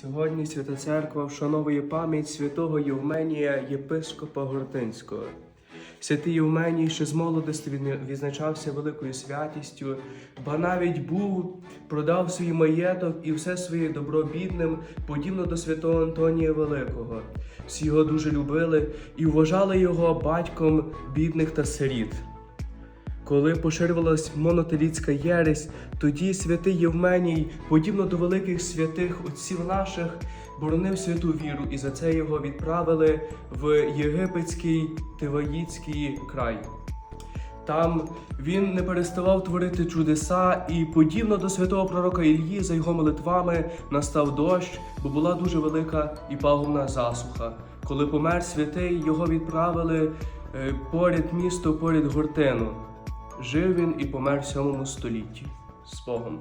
Сьогодні Свята Церква вшановує пам'ять святого Євменія єпископа Гортинського. Святий Євменій ще з молодості відзначався великою святістю, ба навіть був, продав свій маєток і все своє добро бідним, подібно до святого Антонія Великого. Всі його дуже любили і вважали його батьком бідних та сиріт. Коли поширювалась монотелітська єресь, тоді святий Євменій, подібно до великих святих отців наших, боронив святу віру, і за це його відправили в єгипетський Тиваїцький край. Там він не переставав творити чудеса, і подібно до святого пророка Ільї, за його молитвами настав дощ, бо була дуже велика і пагубна засуха. Коли помер святий, його відправили е, поряд місто, поряд гортину. Жив він і помер в сьомому столітті з Богом.